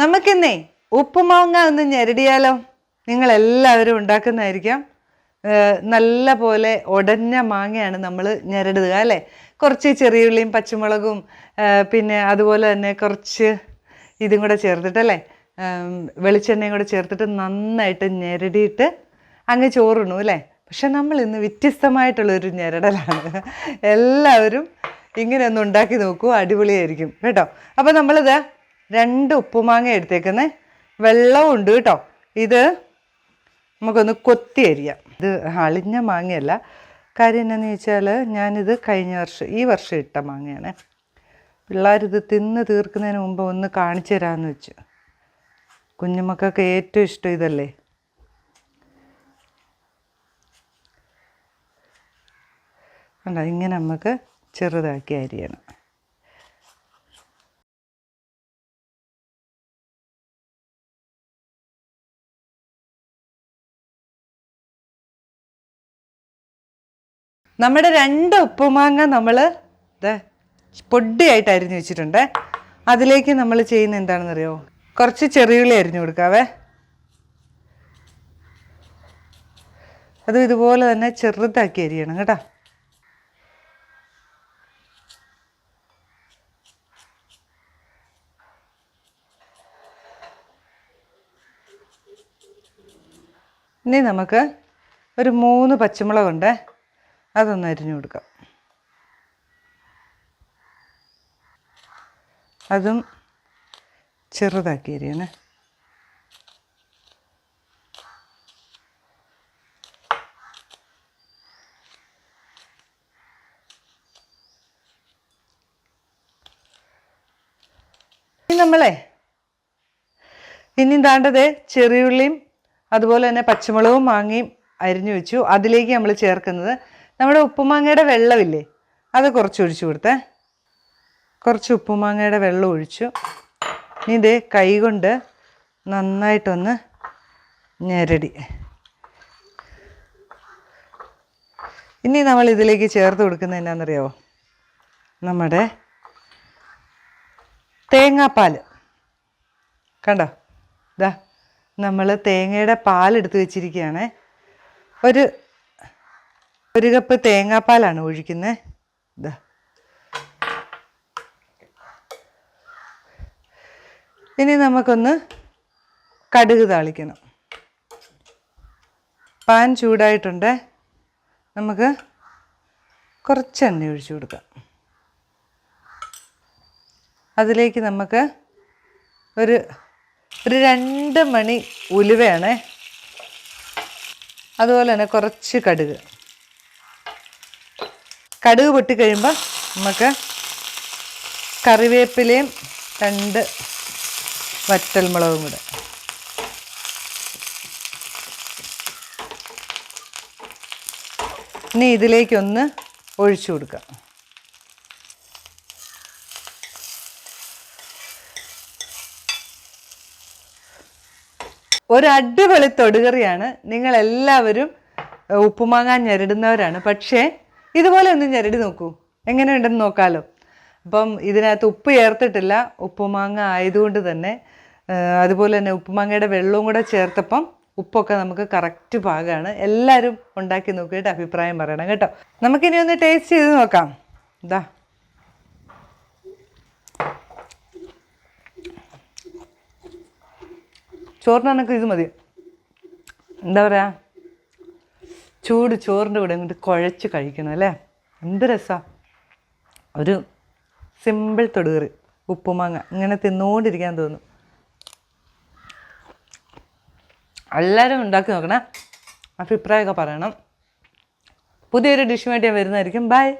നമുക്കിന്നേ ഉപ്പുമാങ്ങ ഒന്ന് ഞെരടിയാലോ? നിങ്ങൾ എല്ലാവരും ഉണ്ടാക്കുന്നതായിരിക്കാം. നല്ല പോലെ ഉടഞ്ഞ മാങ്ങയാണ് നമ്മൾ ഞെരടുക അല്ലേ? കുറച്ച് ചെറിയുള്ളിയും പച്ചമുളകും പിന്നെ അതുപോലെ തന്നെ കുറച്ച് ഇതും കൂടെ ചേർത്തിട്ടല്ലേ വെളിച്ചെണ്ണയും കൂടെ ചേർത്തിട്ട് നന്നായിട്ട് ഞെരടിയിട്ട് അങ്ങ് ചോറിണു അല്ലേ? പക്ഷെ നമ്മൾ ഇന്ന് വ്യത്യസ്തമായിട്ടുള്ളൊരു ഞെരടലാണ്. എല്ലാവരും ഇങ്ങനെ ഒന്ന് ഉണ്ടാക്കി നോക്കൂ അടിപൊളിയായിരിക്കും കേട്ടോ? അപ്പോൾ നമ്മളിത് രണ്ട് ഉപ്പുമാങ്ങ എടുത്തേക്കുന്നത് വെള്ളമുണ്ട് കേട്ടോ. ഇത് നമുക്കൊന്ന് കൊത്തി അരിയാം. ഇത് അളിഞ്ഞ മാങ്ങയല്ല. കാര്യം എന്നാന്ന് ചോദിച്ചാൽ ഞാനിത് കഴിഞ്ഞ വർഷം ഈ വർഷം ഇട്ട മാങ്ങയാണ്. പിള്ളേരിത് തിന്ന് തീർക്കുന്നതിന് മുമ്പ് ഒന്ന് കാണിച്ചു തരാമെന്ന് വെച്ചു. കുഞ്ഞുമക്കൾക്ക് ഏറ്റവും ഇഷ്ടം ഇതല്ലേ? അല്ല ഇങ്ങനെ നമുക്ക് ചെറുതാക്കി അരിയണം. നമ്മുടെ രണ്ട് ഉപ്പുമാങ്ങ നമ്മൾ പൊടിയായിട്ട് അരിഞ്ഞു വെച്ചിട്ടുണ്ട്. അതിലേക്ക് നമ്മൾ ചെയ്യുന്ന എന്താണെന്നറിയോ? കുറച്ച് ചെറിയുള്ളി അരിഞ്ഞു കൊടുക്കാവേ. അതും ഇതുപോലെ തന്നെ ചെറുതാക്കി അരിയണം കേട്ടോ. ഇനി നമുക്ക് ഒരു മൂന്ന് പച്ചമുളകുണ്ട്. അതൊന്ന് അരിഞ്ഞു കൊടുക്കാം. അതും ചെറുതാക്കി അരിയണേ. നമ്മളെ ഇനി താണ്ടത് ചെറിയുള്ളിയും അതുപോലെ തന്നെ പച്ചമുളകും മാങ്ങയും അരിഞ്ഞു വെച്ചു. അതിലേക്ക് നമ്മൾ ചേർക്കുന്നത് നമ്മുടെ ഉപ്പുമാങ്ങയുടെ വെള്ളമില്ലേ? അത് കുറച്ച് ഒഴിച്ചു കൊടുത്തേ. കുറച്ച് ഉപ്പുമാങ്ങയുടെ വെള്ളം ഒഴിച്ചു. ഇനി ഇത് കൈ കൊണ്ട് നന്നായിട്ടൊന്ന് ഞെരടി. ഇനി നമ്മൾ ഇതിലേക്ക് ചേർത്ത് കൊടുക്കുന്നത് എന്നാണെന്നറിയാവോ നമ്മുടെ തേങ്ങാപ്പാൽ കണ്ടോ? ഇതാ നമ്മൾ തേങ്ങയുടെ പാലെടുത്ത് വെച്ചിരിക്കുകയാണ്. ഒരു ഒരു കപ്പ് തേങ്ങാപ്പാലാണ് ഒഴിക്കുന്നത് ഇതാ ഇനി നമുക്കൊന്ന് കടുക് താളിക്കണം. പാൻ ചൂടായിട്ടുണ്ട്. നമുക്ക് കുറച്ച് എണ്ണ ഒഴിച്ചു കൊടുക്കാം. അതിലേക്ക് നമുക്ക് ഒരു ഒരു രണ്ട് മണി ഉലുവയാണ്. അതുപോലെ തന്നെ കുറച്ച് കടുക്. കടുക് പൊട്ടിക്കഴിയുമ്പോൾ നമുക്ക് കറിവേപ്പിലയും രണ്ട് വറ്റൽമുളകും കൂടെ. ഇനി ഇതിലേക്കൊന്ന് ഒഴിച്ചു കൊടുക്കാം. ഒരു അടിപൊളി തൊടുകറിയാണ്. നിങ്ങളെല്ലാവരും ഉപ്പുമാങ്ങ ഞെരടുന്നവരാണ്. പക്ഷേ ഇതുപോലെ ഒന്ന് ഞെരടി നോക്കൂ. എങ്ങനെയുണ്ടെന്ന് നോക്കാലോ. അപ്പം ഇതിനകത്ത് ഉപ്പ് ചേർത്തിട്ടില്ല. ഉപ്പുമാങ്ങ ആയതുകൊണ്ട് തന്നെ അതുപോലെ തന്നെ ഉപ്പുമാങ്ങയുടെ വെള്ളവും കൂടെ ചേർത്തപ്പം ഉപ്പൊക്കെ നമുക്ക് കറക്റ്റ് പാകമാണ് എല്ലാവരും ഉണ്ടാക്കി നോക്കിയിട്ട് അഭിപ്രായം പറയണം കേട്ടോ. നമുക്കിനി ഒന്ന് ടേസ്റ്റ് ചെയ്ത് നോക്കാം. ഇതാ ചോറിനാണെങ്കിൽ ഇത് മതി. എന്താ പറയുക ചൂട് ചോറിന്റെ കൂടെ ഇങ്ങോട്ട് കുഴച്ച് കഴിക്കണം അല്ലേ? എന്ത് രസമാണ് ഒരു സിമ്പിൾ തൊടുകറി ഉപ്പുമാങ്ങ ഇങ്ങനെ തിന്നുകൊണ്ടിരിക്കാൻ തോന്നും. എല്ലാവരും ഉണ്ടാക്കി നോക്കണേ. അഭിപ്രായമൊക്കെ പറയണം. പുതിയൊരു ഡിഷുമായിട്ട് ഞാൻ വരുന്നതായിരിക്കും. ബൈ